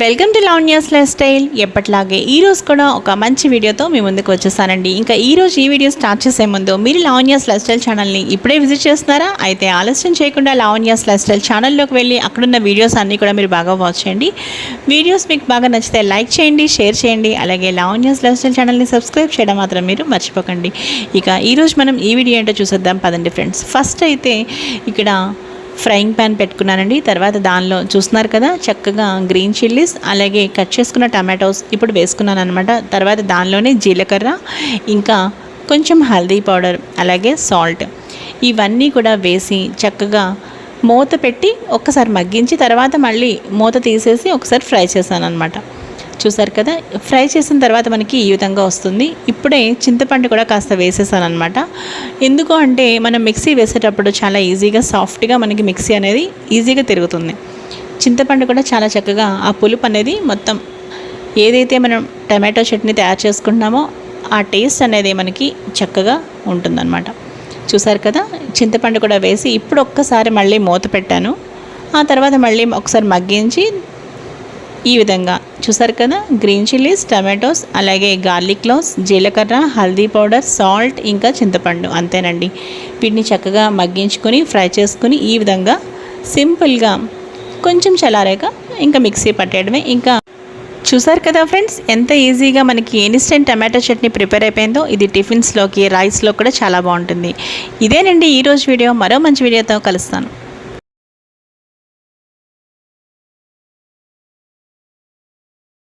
Welcome to Lavanya's lifestyle ఎప్పటిలాగే ఈరోజు కూడా ఒక మంచి వీడియోతో మీ ముందుకు వచ్చేసానండి. ఇంకా ఈరోజు ఈ వీడియో స్టార్ట్ చేసే ముందు మీరు లావణ్యాస్ లైఫ్ స్టైల్ ఛానల్ని ఇప్పుడే విజిట్ చేస్తున్నారా? అయితే ఆలస్యం చేయకుండా లావణ్యాస్ లైఫ్ స్టైల్ ఛానల్లోకి వెళ్ళి అక్కడున్న వీడియోస్ అన్నీ కూడా మీరు బాగా వాచ్ చేయండి. వీడియోస్ మీకు బాగా నచ్చితే లైక్ చేయండి షేర్ చేయండి. అలాగే లావణ్యాస్ లైఫ్ స్టైల్ ఛానల్ని సబ్స్క్రైబ్ చేయడం మాత్రం మీరు మర్చిపోకండి. ఇక ఈరోజు మనం ఈ వీడియో ఏంటో చూసేద్దాం. పదండి ఫ్రెండ్స్. ఫస్ట్ అయితే ఇక్కడ ఫ్రైయింగ్ ప్యాన్ పెట్టుకున్నానండి. తర్వాత దానిలో చూస్తున్నారు కదా చక్కగా గ్రీన్ చిల్లీస్ అలాగే కట్ చేసుకున్న టమాటోస్ ఇప్పుడు వేసుకున్నాను అనమాట తర్వాత దానిలోనే జీలకర్ర ఇంకా కొంచెం హల్దీ పౌడర్ అలాగే సాల్ట్ ఇవన్నీ కూడా వేసి చక్కగా మూత పెట్టి ఒక్కసారి మగ్గించి తర్వాత మళ్ళీ మూత తీసేసి ఒకసారి ఫ్రై చేశాను అనమాట చూసారు కదా? ఫ్రై చేసిన తర్వాత మనకి ఈ విధంగా వస్తుంది. ఇప్పుడే చింతపండు కూడా కాస్త వేసేసాను అనమాట ఎందుకు అంటే మనం మిక్సీ వేసేటప్పుడు చాలా ఈజీగా సాఫ్ట్గా మనకి మిక్సీ అనేది ఈజీగా తిరుగుతుంది. చింతపండు కూడా చాలా చక్కగా ఆ పులుపు అనేది మొత్తం ఏదైతే మనం టమాటో చట్నీ తయారు చేసుకుంటున్నామో ఆ టేస్ట్ అనేది మనకి చక్కగా ఉంటుందన్నమాట. చూసారు కదా? చింతపండు కూడా వేసి ఇప్పుడు ఒక్కసారి మళ్ళీ మూత పెట్టాను. ఆ తర్వాత మళ్ళీ ఒకసారి మగ్గించి ఈ విధంగా చూసారు కదా? గ్రీన్ చిల్లీస్ టమాటోస్ అలాగే గార్లిక్ క్లోవ్స్ జీలకర్ర హల్దీ పౌడర్ సాల్ట్ ఇంకా చింతపండు అంతేనండి. వీటిని చక్కగా మగ్గించుకొని ఫ్రై చేసుకుని ఈ విధంగా సింపుల్గా కొంచెం చల్లారాక ఇంకా మిక్సీ పట్టేయడమే. ఇంకా చూసారు కదా ఫ్రెండ్స్ ఎంత ఈజీగా మనకి ఇన్స్టెంట్ టమాటో చట్నీ ప్రిపేర్ అయిపోయిందో ఇది టిఫిన్స్లోకి రైస్లో కూడా చాలా బాగుంటుంది. ఇదేనండి ఈరోజు వీడియో. మరో మంచి వీడియోతో కలుస్తాను.